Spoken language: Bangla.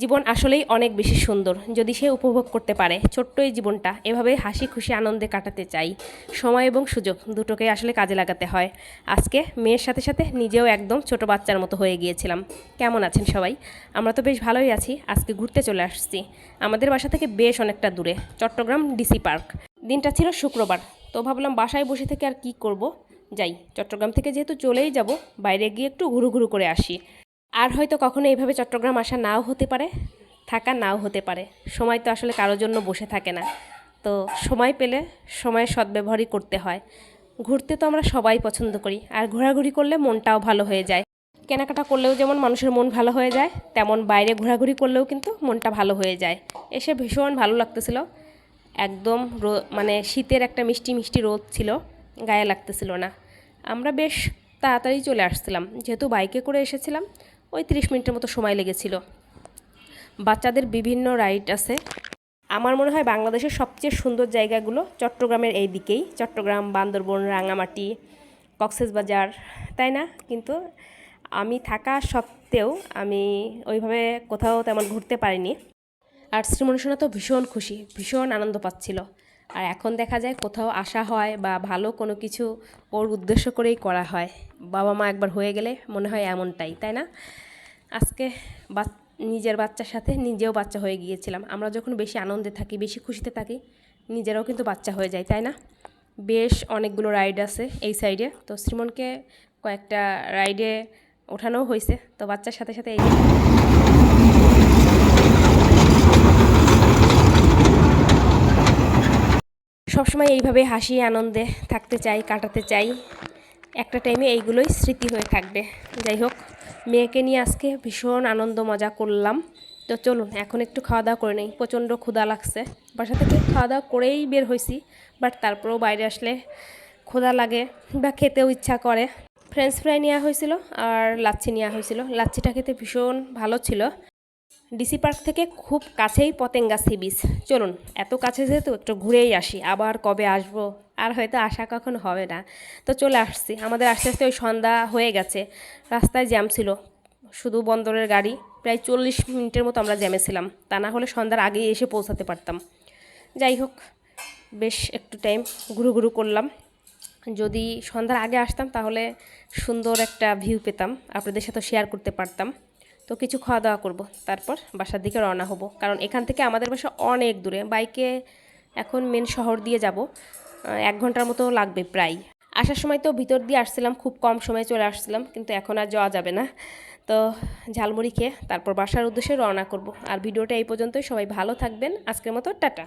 জীবন আসলেই অনেক বেশি সুন্দর, যদি সে উপভোগ করতে পারে। ছোট্ট এই জীবনটা, এভাবে হাসি খুশি আনন্দে কাটাতে চাই। সময় এবং সুযোগ দুটোকে আসলে কাজে লাগাতে হয়। আজকে মেয়ের সাথে সাথে নিজেও একদম ছোট বাচ্চার মতো হয়ে গিয়েছিলাম। কেমন আছেন সবাই? আমরা তো বেশ ভালোই আছি, আজকে ঘুরতে চলে আসছি। আমাদের বাসা থেকে বেশ অনেকটা দূরে, চট্টগ্রাম ডিসি পার্ক। দিনটা ছিল শুক্রবার, তো ভাবলাম বাসায় বসে থেকে আর কি করব? যাই, চট্টগ্রাম থেকে যেহেতু চলেই যাব, বাইরে গিয়ে একটু ঘুরু ঘুরু করে আসি। আর হয়তো কখনো এইভাবে চট্টগ্রাম আসা নাও হতে পারে, থাকা নাও হতে পারে। সময় তো আসলে কারোর জন্য বসে থাকে না। তো সময় পেলে সময়ের সদ্ব্যবহারই করতে হয়। ঘুরতে তো আমরা সবাই পছন্দ করি, আর ঘোরাঘুরি করলে মনটাও ভালো হয়ে যায়। কেনাকাটা করলেও যেমন মানুষের মন ভালো হয়ে যায়, তেমন বাইরে ঘোরাঘুরি করলেও কিন্তু মনটা ভালো হয়ে যায়। এসে ভীষণ ভালো লাগতেছিল। একদম রো- মানে শীতের একটা মিষ্টি মিষ্টি রোদ ছিল, গায়ে লাগতেছিল না। আমরা বেশ তাড়াতাড়ি চলে আসছিলাম। যেহেতু বাইকে করে এসেছিলাম ওই তিরিশ মিনিটের মতো সময় লেগেছিল। বাচ্চাদের বিভিন্ন রাইড আছে। আমার মনে হয় বাংলাদেশের সবচেয়ে সুন্দর জায়গাগুলো চট্টগ্রামের এই দিকেই। চট্টগ্রাম, বান্দরবন, রাঙামাটি কক্সবাজার তাই না? কিন্তু আমি থাকা সত্ত্বেও আমি ওইভাবে কোথাও তেমন ঘুরতে পারিনি। আর শ্রীমনুষণা তো ভীষণ খুশি, ভীষণ আনন্দ পাচ্ছিল। আর এখন দেখা যায় কোথাও আসা হয় বা ভালো কোনো কিছু ওর উদ্দেশ্য করেই করা হয়। বাবা মা একবার হয়ে গেলে মনে হয় এমনটাই, তাই না? আজকে নিজের বাচ্চার সাথে নিজেও বাচ্চা হয়ে গিয়েছিলাম। আমরা যখন বেশি আনন্দে থাকি, বেশি খুশিতে থাকি, নিজেরাও কিন্তু বাচ্চা হয়ে যায়, তাই না? বেশ অনেকগুলো রাইড আছে এই সাইডে তো শ্রীমনকে কয়েকটা রাইডে ওঠানোও হয়েছে। তো বাচ্চার সাথে সাথে এই সবসময় এইভাবে হাসি, আনন্দে থাকতে চাই, কাটাতে চাই। একটা টাইমে এইগুলোই স্মৃতি হয়ে থাকবে। যাই হোক, মেয়েকে নিয়ে আজকে ভীষণ আনন্দ মজা করলাম। তো চলুন, এখন একটু খাওয়া দাওয়া করে নেই। প্রচণ্ড ক্ষুধা লাগছে। বাসা থেকে খাওয়া দাওয়া করেই বের হয়েছি বাট তারপরেও বাইরে আসলে ক্ষুধা লাগে বা খেতেও ইচ্ছা করে। ফ্রেঞ্চ ফ্রাই নেওয়া হয়েছিল আর লাচ্ছি নেওয়া হয়েছিল। লাচ্ছিটা খেতে ভীষণ ভালো ছিল। ডিসি পার্ক থেকে খুব কাছেই পতেঙ্গা সি বিচ। চলুন, এত কাছে যেহেতু একটু ঘুরেই আসি, আবার কবে আসব আর হয়তো আসা কখন হবে না। তো চলে আসছি, আমাদের আস্তে আস্তে ওই সন্ধ্যা হয়ে গেছে, রাস্তায় জ্যাম ছিল, শুধু বন্দরের গাড়ি, প্রায় চল্লিশ মিনিটের মতো আমরা জ্যামে ছিলাম তা না হলে সন্ধ্যার আগেই এসে পৌঁছাতে পারতাম। যাই হোক, বেশ একটু টাইম ঘুরু ঘুরু করলাম। যদি সন্ধ্যার আগে আসতাম তাহলে সুন্দর একটা ভিউ পেতাম, আপনাদের সাথে শেয়ার করতে পারতাম। তো কিছু খাওয়া দাওয়া করব। তারপর বাসার দিকে রওনা হব। কারণ এখান থেকে আমাদের বাসা অনেক দূরে। বাইকে এখন মেন শহর দিয়ে যাব। এক ঘণ্টার মতো লাগবে প্রায়। আসার সময় তো ভিতর দিয়ে আসছিলাম, খুব কম সময়ে চলে আসছিলাম, কিন্তু এখন আর যাওয়া যাবে না। তো ঝালমুড়ি খেয়ে তারপর বাসার উদ্দেশ্যে রওনা করব। আর ভিডিওটা এই পর্যন্তই। সবাই ভালো থাকবেন। আজকের মতো টাটা।